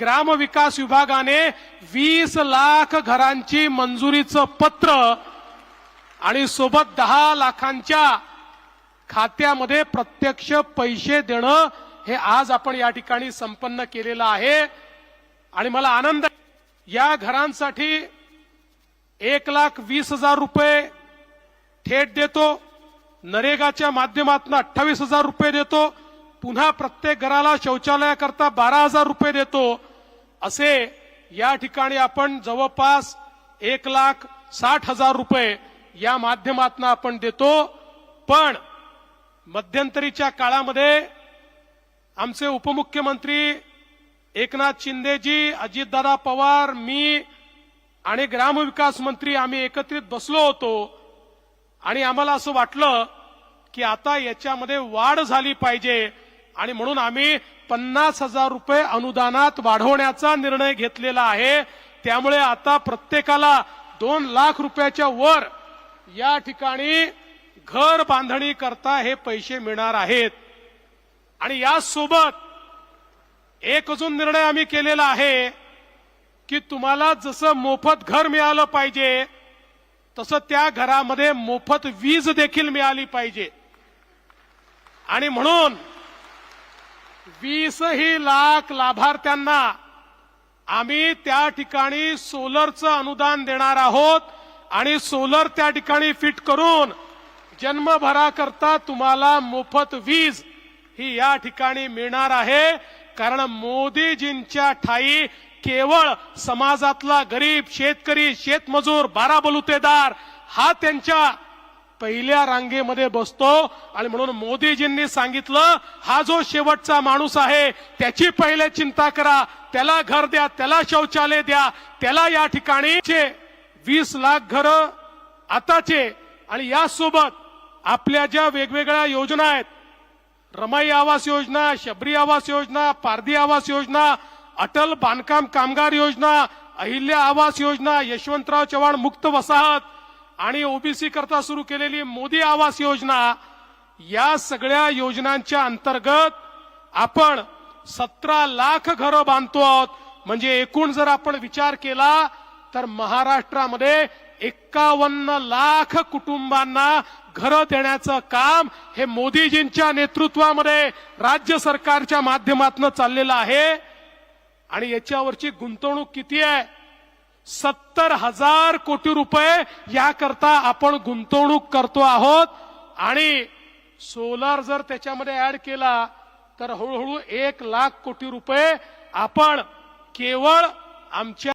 ग्रामविकास विभागाने वीस लाख घरांची मंजुरीचं पत्र आणि सोबत दहा लाखांच्या खात्यामध्ये प्रत्यक्ष पैसे देणं हे आज आपण या ठिकाणी संपन्न केलेलं आहे. आणि मला आनंद या घरांसाठी एक लाख वीस हजार रुपये थेट देतो. नरेगाच्या माध्यमातून अठ्ठावीस हजार रुपये देतो. पुन्हा प्रत्येक घराला शौचालयाकरता बारा हजार रुपये देतो. असे या ठिकाणी आपण जवळपास एक लाख साठ हजार रुपये या माध्यमातून आपण देतो. पण मध्यंतरीच्या काळामध्ये आमचे उपमुख्यमंत्री एकनाथ शिंदेजी अजितदादा पवार मी आणि ग्रामविकास मंत्री आम्ही एकत्रित बसलो होतो. आणि आम्हाला असं वाटलं की आता याच्यामध्ये वाढ झाली पाहिजे. आणि म्हणून आम्ही पन्नास हजार रुपये अनुदानात वाढवण्याचा निर्णय घेतलेला आहे. त्यामुळे आता प्रत्येकाला दोन लाख रुपयाच्या वर या ठिकाणी घर बांधणी करता हे पैसे मिळणार आहेत. आणि यासोबत एक अजून निर्णय आम्ही केलेला आहे की तुम्हाला जसं मोफत घर मिळालं पाहिजे तसं त्या घरामध्ये मोफत वीज देखील मिळाली पाहिजे. आणि म्हणून वीसही लाख लाभार्थ्यांना आम्ही त्या ठिकाणी सोलरचं अनुदान देणार आहोत आणि सोलर त्या ठिकाणी फिट करून जन्मभराकरता तुम्हाला मोफत वीज ही या ठिकाणी मिळणार आहे. कारण मोदीजींच्या ठाई केवळ समाजातला गरीब शेतकरी शेतमजूर बारा बलुतेदार हा त्यांच्या पहिल्या रांगेमध्ये बसतो आणि म्हणून मोदीजींनी सांगितलं हा जो शेवटचा माणूस आहे त्याची पहिले चिंता करा. त्याला घर द्या त्याला शौचालय द्या त्याला या ठिकाणी वीस लाख घर आताचे आणि यासोबत आपल्या ज्या वेगवेगळ्या योजना आहेत रमाई आवास योजना शबरी आवास योजना पारधी आवास योजना अटल बांधकाम कामगार योजना अहिल्या आवास योजना यशवंतराव चव्हाण मुक्त वसाहत आणि ओबीसी करता सुरू केलेली मोदी आवास योजना या सगळ्या योजनांच्या अंतर्गत आपण सतरा लाख घरं बांधतो आहोत. म्हणजे एकूण जर आपण विचार केला तर महाराष्ट्रामध्ये एक्कावन्न लाख कुटुंबांना घरं देण्याचं काम हे मोदीजींच्या नेतृत्वामध्ये राज्य सरकारच्या माध्यमातून चाललेलं आहे. आणि याच्यावरची गुंतवणूक किती आहे? सत्तर हजार कोटी रुपये याकरता आपण गुंतवणूक करतो आहोत. आणि सोलार जर त्याच्यामध्ये ऍड केला तर हळूहळू एक लाख कोटी रुपये आपण केवळ आमच्या